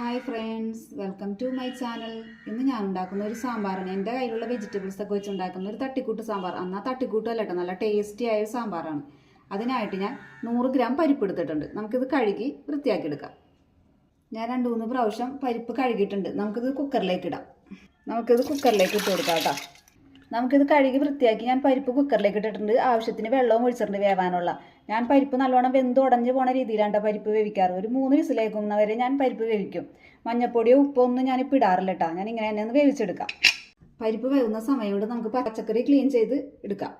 Hi friends welcome to my channel ഇന്ന് ഞാൻ ഉണ്ടാക്കുന്ന ഒരു സാമ്പാറാണ് എന്റെ കയ്യിലുള്ള വെജിറ്റബിൾസ് ഒക്കെ വെച്ച് ഉണ്ടാക്കുന്ന ഒരു തട്ടിക്കൂട്ട് സാമ്പാർ. എന്നാൽ തട്ടിക്കൂട്ടല്ല കേട്ടോ. നല്ല ടേസ്റ്റി ആയ സാമ്പാറാണ്. അതിനായിട്ട് ഞാൻ നൂറ് ഗ്രാം പരിപ്പ് എടുത്തിട്ടുണ്ട്. നമുക്കിത് കഴുകി വൃത്തിയാക്കി എടുക്കാം. ഞാൻ രണ്ട് മൂന്ന് പ്രാവശ്യം പരിപ്പ് കഴുകിയിട്ടുണ്ട്. നമുക്കിത് കുക്കറിലേക്ക് ഇടാം. നമുക്കിത് കുക്കറിലേക്ക് ഇട്ട് കൊടുക്കാം കേട്ടോ. നമുക്കിത് കഴുകി വൃത്തിയാക്കി ഞാൻ പരിപ്പ് കുക്കറിലേക്ക് ഇട്ടിട്ടുണ്ട്. ആവശ്യത്തിന് വെള്ളവും ഒഴിച്ചിട്ടുണ്ട് വേവാനുള്ള. ഞാൻ പരിപ്പ് നല്ലോണം വെന്ത് ഉടഞ്ഞു പോണ രീതിയിലാണ് പരിപ്പ് വേവിക്കാറ്. ഒരു മൂന്ന് വിസിലേക്കുന്ന വരെ ഞാൻ പരിപ്പ് വേവിക്കും. മഞ്ഞപ്പൊടിയോ ഉപ്പോ ഒന്നും ഞാനിപ്പോൾ ഇടാറില്ല കേട്ടോ ഞാൻ ഇങ്ങനെ തന്നെ ഒന്ന് വേവിച്ചെടുക്കാം. പരിപ്പ് വേവുന്ന സമയം നമുക്ക് പച്ചക്കറി ക്ലീൻ ചെയ്ത് എടുക്കാം.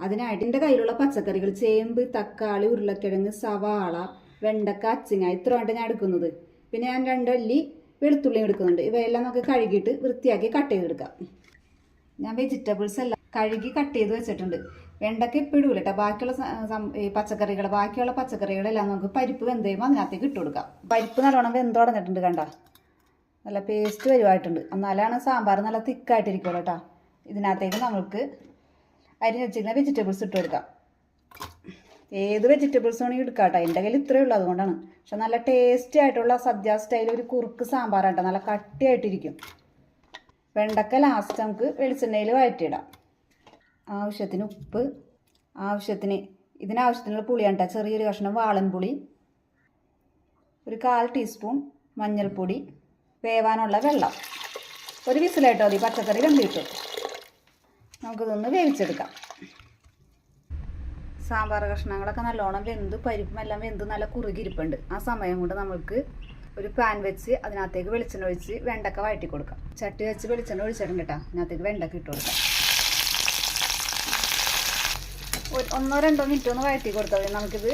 അതിനായിട്ട് എന്റെ കയ്യിലുള്ള പച്ചക്കറികൾ ചേമ്പ് തക്കാളി ഉരുളക്കിഴങ്ങ് സവാള വെണ്ടക്ക അച്ചിങ്ങ ഇത്രയായിട്ട് ഞാൻ എടുക്കുന്നത്. പിന്നെ ഞാൻ രണ്ടല്ലി വെളുത്തുള്ളി എടുക്കുന്നുണ്ട്. ഇവയെല്ലാം നമുക്ക് കഴുകിയിട്ട് വൃത്തിയാക്കി കട്ട് ചെയ്തെടുക്കാം. ഞാൻ വെജിറ്റബിൾസ് എല്ലാം കഴുകി കട്ട് ചെയ്ത് വെച്ചിട്ടുണ്ട്. വെണ്ടയ്ക്ക ഇപ്പം ഇടൂല കേട്ടോ ബാക്കിയുള്ള പച്ചക്കറികൾ ബാക്കിയുള്ള പച്ചക്കറികളെല്ലാം നമുക്ക് പരിപ്പ് വെന്ത് കഴിയുമ്പോൾ അതിനകത്തേക്ക് ഇട്ട് കൊടുക്കാം. പരിപ്പ് നല്ലോണം വെന്ത് തുടങ്ങിയിട്ടുണ്ട് കണ്ട. നല്ല പേസ്റ്റ് വരുമായിട്ടുണ്ട് എന്നാലാണ് സാമ്പാർ നല്ല തിക്കായിട്ടിരിക്കുമല്ലോ കേട്ടോ ഇതിനകത്തേക്ക് നമുക്ക് അരിഞ്ഞ് വെച്ചിരിക്കുന്ന വെജിറ്റബിൾസ് ഇട്ട് കൊടുക്കാം. ഏത് വെജിറ്റബിൾസ് വേണമെങ്കിൽ എടുക്കാം കേട്ടോ എന്റെ കയ്യിൽ ഇത്രയേ ഉള്ളൂ അതുകൊണ്ടാണ്. പക്ഷെ നല്ല ടേസ്റ്റി ആയിട്ടുള്ള സദ്യ സ്റ്റൈൽ ഒരു കുറുക്ക് സാമ്പാറാട്ടോ നല്ല കട്ടിയായിട്ടിരിക്കും. വെണ്ടക്ക ലാസ്റ്റ് നമുക്ക് വെളിച്ചെണ്ണയിൽ വഴറ്റിയിടാം. ആവശ്യത്തിന് ഉപ്പ് ആവശ്യത്തിന് ഇതിനാവശ്യത്തിനുള്ള പുളിയാണ് കേട്ടോ ചെറിയൊരു കഷ്ണം വാളൻപുളി ഒരു കാൽ ടീസ്പൂൺ മഞ്ഞൾപ്പൊടി വേവാനുള്ള വെള്ളം. ഒരു വിസിലായിട്ടോ മതി പച്ചക്കറി കണ്ടിട്ട് നമുക്കിതൊന്ന് വേവിച്ചെടുക്കാം. സാമ്പാർ കഷ്ണങ്ങളൊക്കെ നല്ലോണം വെന്ത് പരിപ്പും എല്ലാം വെന്ത് നല്ല കുറുകിരിപ്പുണ്ട് ആ സമയം കൊണ്ട് നമുക്ക് ഒരു പാൻ വെച്ച് അതിനകത്തേക്ക് വെളിച്ചെണ്ണ ഒഴിച്ച് വെണ്ടക്ക വഴറ്റി കൊടുക്കാം. ചട്ടി വെച്ച് വെളിച്ചെണ്ണ ഒഴിച്ചിടും കേട്ടോ. അതിനകത്തേക്ക് വെണ്ടക്ക ഇട്ട് കൊടുക്കാം. ഒന്നോ രണ്ടോ മിനിറ്റ് ഒന്ന് വഴറ്റി കൊടുത്താൽ മതി. നമുക്കിത്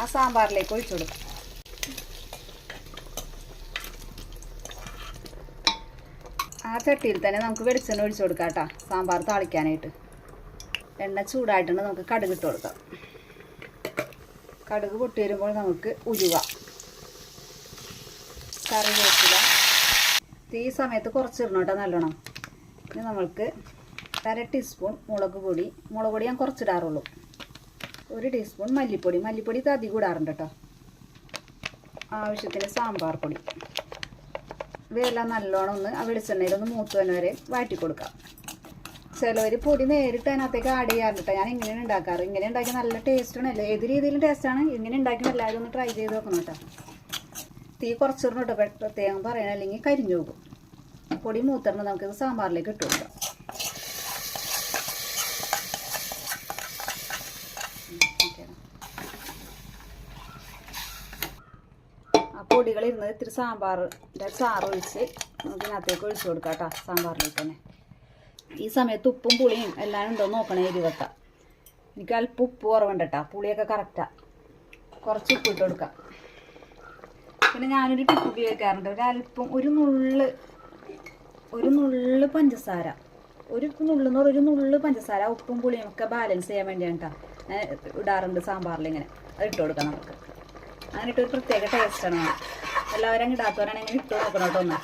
ആ സാമ്പാറിലേക്ക് ഒഴിച്ചു കൊടുക്കാം. ആ ചട്ടിയിൽ തന്നെ നമുക്ക് വെളിച്ചെണ്ണ ഒഴിച്ചു കൊടുക്കാം കേട്ടോ. സാമ്പാർ താളിക്കാനായിട്ട്. എണ്ണ ചൂടായിട്ടുണ്ട്. നമുക്ക് കടുക് ഇട്ട് കൊടുക്കാം. കടുക് പൊട്ടി വരുമ്പോൾ നമുക്ക് ഉരുവ കറിവേപ്പില ഈ സമയത്ത് കുറച്ചിടണം കേട്ടോ നല്ലോണം. ഇനി നമ്മൾക്ക് അര ടീസ്പൂൺ മുളക് പൊടി. മുളക് പൊടി ഞാൻ കുറച്ചിടാറുള്ളൂ. ഒരു ടീസ്പൂൺ മല്ലിപ്പൊടി. മല്ലിപ്പൊടി അധികം ഇടാറുണ്ട് കേട്ടോ. ആവശ്യത്തിന് സാമ്പാർ പൊടി. ഇവയെല്ലാം നല്ലോണം ഒന്ന് ആ വെളിച്ചെണ്ണയിലൊന്ന് മൂത്ത് തന്നെ വരെ വാറ്റി കൊടുക്കാം. ചിലവർ പൊടി നേരിട്ട് അതിനകത്തേക്ക് ആഡ് ചെയ്യാറുണ്ട് കേട്ടോ. ഞാൻ ഇങ്ങനെയാണ് ഉണ്ടാക്കാറ്. ഇങ്ങനെ ഉണ്ടാക്കി നല്ല ടേസ്റ്റാണ് അല്ലേ ഏത് രീതിയിലും ടേസ്റ്റാണ് ഇങ്ങനെ ഉണ്ടാക്കി എല്ലാവരും ഒന്ന് ട്രൈ ചെയ്ത് നോക്കണം കേട്ടോ. തീ കുറച്ചിടണം കേട്ടോ പെ- പ്രത്യേകം പറയണം അല്ലെങ്കിൽ കരിഞ്ഞു പോകും. പൊടി മൂത്തിടണം നമുക്കിത് സാമ്പാറിലേക്ക് ഇട്ട് കൊടുക്കാം. ആ പൊടികൾ ഇരുന്ന് ഇത്തിരി സാമ്പാറിന്റെ ചാറ് ഒഴിച്ച് നമുക്ക് ഇതിനകത്തേക്ക് ഒഴിച്ചു കൊടുക്കാം കേട്ടോ സാമ്പാറിലേക്ക് തന്നെ. ഈ സമയത്ത് ഉപ്പും പുളിയും എല്ലാം ഉണ്ടോ നോക്കണേ എരിവക്ക എനിക്ക് അല്പം ഉപ്പ് കുറവുണ്ട് കേട്ടോ പുളിയൊക്കെ കറക്റ്റാണ് കുറച്ച് ഉപ്പ് ഇട്ട് കൊടുക്കാം. പിന്നെ ഞാനൊരു ടിപ്പ് ഉപയോഗിക്കാറുണ്ട്. ഒരു അല്പം ഒരു നുള്ള് ഒരു നുള്ള് പഞ്ചസാര. ഒരു നുള്ള് എന്ന് പറഞ്ഞാൽ ഒരു നുള്ള് പഞ്ചസാര ഉപ്പും പുളിയും ഒക്കെ ബാലൻസ് ചെയ്യാൻ വേണ്ടിയാണ് കേട്ടോ ഞാൻ ഇടാറുണ്ട് സാമ്പാറിൽ ഇങ്ങനെ. അത് ഇട്ട് കൊടുക്കാം നമുക്ക്. അങ്ങനെ ഇട്ടൊരു പ്രത്യേക ടേസ്റ്റാണ് എല്ലാവരും ഇടാത്തവരാണെങ്കിൽ ഇട്ട് നോക്കണം കേട്ടോ ഒന്ന്.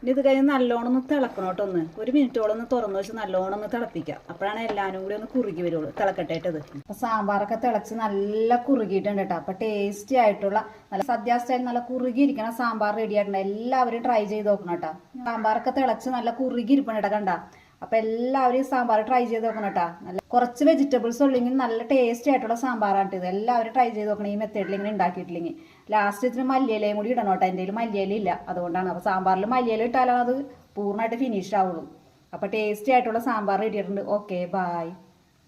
ഇനി ഇത് കഴിഞ്ഞ് നല്ലോണം ഒന്ന് തിളക്കണം കേട്ടോ ഒന്ന്. ഒരു മിനിറ്റോളം ഒന്ന് തുറന്നു വെച്ച് നല്ലോണം ഒന്ന് തിളപ്പിക്കാം. അപ്പോഴാണ് എല്ലാവരും കൂടി ഒന്ന് കുറുകി വരുള്ളൂ തിളക്കട്ടേട്ടത് അപ്പൊ സാമ്പാറൊക്കെ തിളച്ച് നല്ല കുറുകിയിട്ടുണ്ട് കേട്ടോ. അപ്പൊ ടേസ്റ്റി ആയിട്ടുള്ള നല്ല സദ്യ സ്റ്റൈൽ നല്ല കുറുകിയിരിക്കണ സാമ്പാർ റെഡി ആയിട്ടുണ്ട്. എല്ലാവരും ട്രൈ ചെയ്ത് നോക്കണം കേട്ടോ. സാമ്പാറൊക്കെ തിളച്ച് നല്ല കുറുകി ഇരിപ്പണം കേട്ടോ കണ്ട. അപ്പൊ എല്ലാവരും ഈ സാമ്പാർ ട്രൈ ചെയ്ത് നോക്കണം കേട്ടോ. നല്ല കുറച്ച് വെജിറ്റബിൾസ് ഉള്ളെങ്കിൽ നല്ല ടേസ്റ്റി ആയിട്ടുള്ള സാമ്പാറാണ് ഇത് എല്ലാവരും ട്രൈ ചെയ്ത് നോക്കണം ഈ മെത്തേഡിൽ ഇങ്ങനെ ഉണ്ടാക്കിയിട്ടില്ലെങ്കിൽ. ലാസ്റ്റ് ഇതിന് മല്ലിയിലയും കൂടി ഇടണം കേട്ടോ. എന്റെ കയ്യിൽ മല്ലിയില ഇല്ല അതുകൊണ്ടാണ്. അപ്പോൾ സാമ്പാറിൽ മല്ലിയില ഇട്ടാലാണ് അത് പൂർണമായിട്ട് ഫിനിഷ് ആവുള്ളൂ. അപ്പോൾ ടേസ്റ്റി ആയിട്ടുള്ള സാമ്പാർ ഇട്ടിട്ടുണ്ട് ഓക്കെ ബായ്